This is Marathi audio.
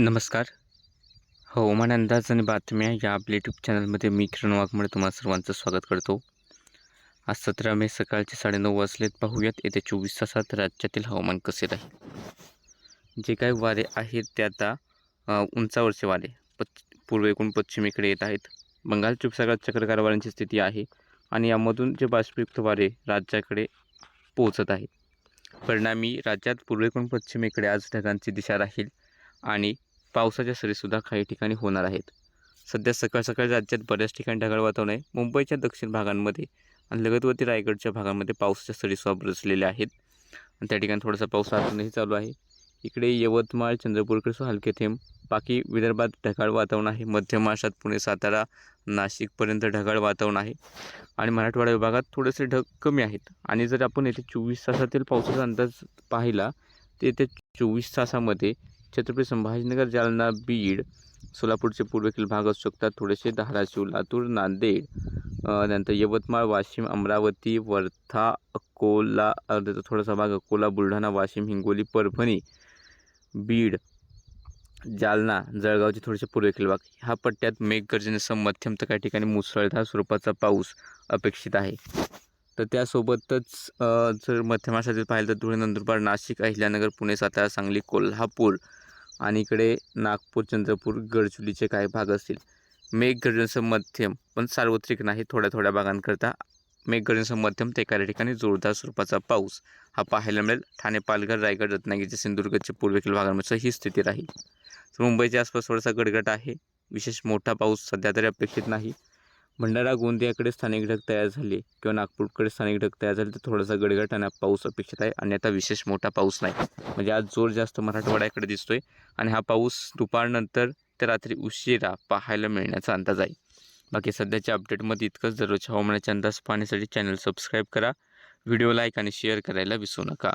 नमस्कार. हो, हवामान अंदाज आणि बातम्या या आपल्या यूट्यूब चॅनलमध्ये मी किरण वाघमुळे तुम्हाला सर्वांचं स्वागत करतो. आज सतरा मे सकाळचे साडेनऊ वाजलेत. पाहूयात येत्या चोवीस तासात राज्यातील हवामान कसे राहील. जे काही वारे आहेत ते आता उंचावरचे वारे पच पूर्वेकडून पश्चिमेकडे येत आहेत. बंगालच्या उपसागरात चक्रकार वाऱ्यांची स्थिती आहे आणि यामधून जे बाष्पयुक्त वारे राज्याकडे पोहोचत आहेत. परिणामी राज्यात पूर्वेकडून पश्चिमेकडे आज ढगांची दिशा राहील आणि पावसाच्या सरीसुद्धा काही ठिकाणी होणार आहेत. सध्या सकाळ सकाळी राज्यात बऱ्याच ठिकाणी ढगाळ वातावरण आहे. मुंबईच्या दक्षिण भागांमध्ये आणि लगतवरती रायगडच्या भागांमध्ये पावसाच्या सरीसुद्धा बरसलेल्या आहेत. आणि त्या ठिकाणी थोडासा पाऊस अजूनही चालू आहे. इकडे यवतमाळ चंद्रपूरकडे सुद्धा हलके थेंब. बाकी विदर्भात ढगाळ वातावरण आहे. मध्य महाराष्ट्रात पुणे सातारा नाशिकपर्यंत ढगाळ वातावरण आहे. आणि मराठवाडा विभागात थोडेसे ढग कमी आहेत. आणि जर आपण येथे चोवीस तासातील पावसाचा अंदाज पाहिला तर येत्या चोवीस तासामध्ये छत्रपती संभाजीनगर जालना बीड सोलापूरचे पूर्वेकडील भाग असू शकतात. थोडेसे धाराशिव लातूर नांदेड नंतर यवतमाळ वाशिम अमरावती वर्धा अकोला अ, त्याचा थोडासा भाग अकोला बुलढाणा वाशिम हिंगोली परभणी बीड जालना जळगावचे थोडेसे पूर्वेकडील भाग. ह्या पट्ट्यात मेघगर्जनेसह मध्यम तर काही ठिकाणी मुसळधार स्वरूपाचा पाऊस अपेक्षित आहे. तर त्यासोबतच जर मध्य महाराष्ट्रातील पाहिलं तर धुळे नंदुरबार नाशिक अहिल्यानगर पुणे सातारा सांगली कोल्हापूर आणि इकडे नागपूर चंद्रपूर गडचुलीचे काही भाग असतील. मेघगर्जनेसह मध्यम पण सार्वत्रिक नाही थोड्या थोड्या भागांकरता मेघगर्जनेसह मध्यम ते काही ठिकाणी जोरदार स्वरूपाचा पाऊस हा पाहायला मिळेल. ठाणे पालघर रायगड रत्नागिरीचे सिंधुदुर्गचे पूर्वेकडील भागांमध्ये ही स्थिती राहील. तर मुंबईच्या आसपास थोडासा गडगड आहे. विशेष मोठा पाऊस सध्या तरी अपेक्षित नाही. भंडारा गोंदियाकडे स्थानिक ढग तयार झाले किंवा नागपूरकडे स्थानिक ढग तयार झाले तर थोडासा गडगड आणि पाऊस अपेक्षित आहे आणि आता विशेष मोठा पाऊस नाही. म्हणजे आज जोर जास्त मराठवाड्याकडे दिसतोय आणि हा पाऊस दुपारनंतर ते रात्री उशिरा पाहायला मिळण्याचा अंदाज आहे. बाकी सध्याच्या अपडेटमध्ये इतकंच. दररोजच्या हवामानाचे अंदाज पाहण्यासाठी चॅनल सबस्क्राईब करा. व्हिडिओ लाईक आणि शेअर करायला विसरू नका.